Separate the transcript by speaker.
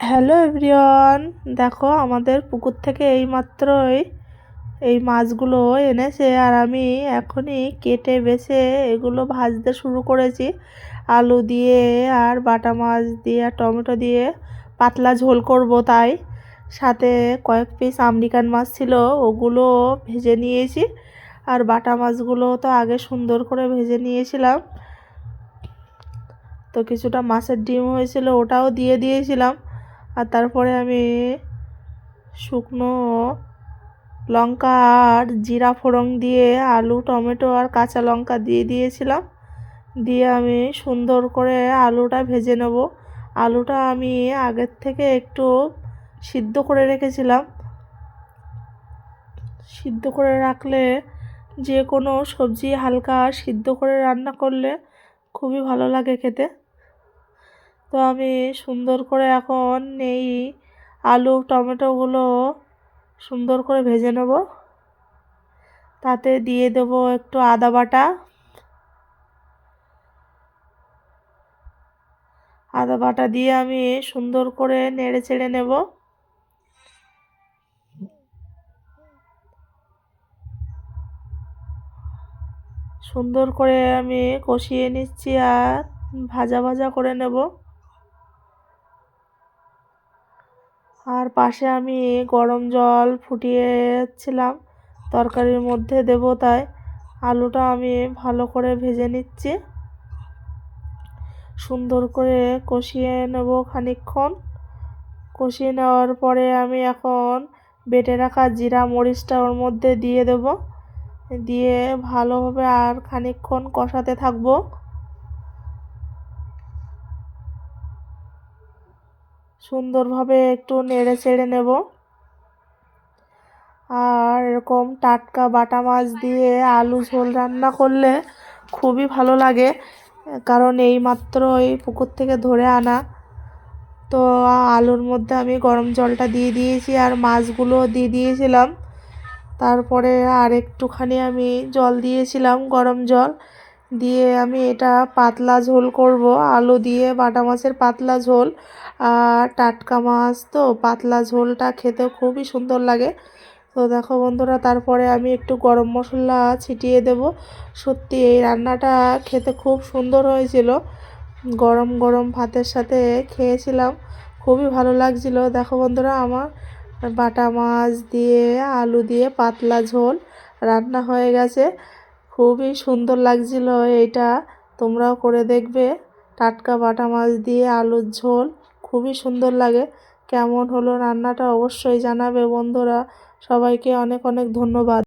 Speaker 1: Hello everyone, দেখো আমাদের পুকুর থেকে এই মাত্রই এই মাছগুলো এনেছে আর আমি এখনই কেটে বেছে এগুলো ভাজতে শুরু করেছি। আলু দিয়ে আর বাটা মাছ দিয়ে আর টমেটো দিয়ে পাতলা ঝোল করব তাই। সাথে কয়েক পিস আমেরিকান মাছ ছিল, ওগুলো ভেজে নিয়েছি। আর বাটা মাছগুলো তো আগে সুন্দর করে ভেজে নিয়েছিলাম। তো কিছুটা মাছের ডিম হয়েছিল, ওটাও দিয়ে দিয়েছিলাম। আর তারপরে আমি শুকনো লঙ্কা আর জিরা ফোড়ন দিয়ে আলু, টমেটো আর কাঁচা লঙ্কা দিয়ে দিয়েছিলাম। দিয়ে আমি সুন্দর করে আলুটা ভেজে নেব। আলুটা আমি আগের থেকে একটু সিদ্ধ করে রেখেছিলাম। সিদ্ধ করে রাখলে যে কোনো সবজি হালকা সিদ্ধ করে রান্না করলে খুবই ভালো লাগে খেতে। তো আমি সুন্দর করে এখন এই আলু, টমেটোগুলো সুন্দর করে ভেজে নেব। তাতে দিয়ে দেব একটু আদা বাটা। আদা বাটা দিয়ে আমি সুন্দর করে নেড়ে চেড়ে নেব। সুন্দর করে আমি কষিয়ে নিচ্ছি আর ভাজা ভাজা করে নেব। আর পাশে আমি গরম জল ফুটিয়েছিলাম। তরকারির মধ্যে দেব তাই। আলুটা আমি ভালো করে ভেজে নিচ্ছি। সুন্দর করে কষিয়ে নেব খানিকক্ষণ। কষিয়ে নেওয়ার পরে আমি এখন বেটে রাখা জিরা মরিচটা ওর মধ্যে দিয়ে দেব। দিয়ে ভালোভাবে আর খানিকক্ষণ কষাতে থাকব। সুন্দরভাবে একটু নেড়ে ছেড়ে নেব। আর এরকম টাটকা বাটা মাছ দিয়ে আলু ঝোল রান্না করলে খুবই ভালো লাগে, কারণ এই মাত্র এই পুকুর থেকে ধরে আনা। তো আলুর মধ্যে আমি গরম জলটা দিয়ে দিয়েছি আর মাছগুলো দিয়ে দিয়েছিলাম। তারপরে আর একটুখানি আমি জল দিয়েছিলাম গরম জল। দিয়ে আমি এটা পাতলা ঝোল করব। আলু দিয়ে বাটা মাছের পাতলা ঝোল আর টাটকা মাছ তো পাতলা ঝোলটা খেতে খুবই সুন্দর লাগে। তো দেখো বন্ধুরা, তারপরে আমি একটু গরম মশলা ছিটিয়ে দেব। সত্যি এই রান্নাটা খেতে খুব সুন্দর হয়েছিল। গরম গরম ভাতের সাথে খেয়েছিলাম, খুবই ভালো লাগছিল। দেখো বন্ধুরা, আমার বাটা মাছ দিয়ে, আলু দিয়ে পাতলা ঝোল রান্না হয়ে গেছে। খুবই সুন্দর লাগছিল এটা। তোমরাও করে দেখবে। টাটকা বাটা মাছ দিয়ে আলুর ঝোল, খুবই সুন্দর লাগে। কেমন হলো রান্নাটা অবশ্যই জানাবে বন্ধুরা। সবাইকে অনেক অনেক ধন্যবাদ।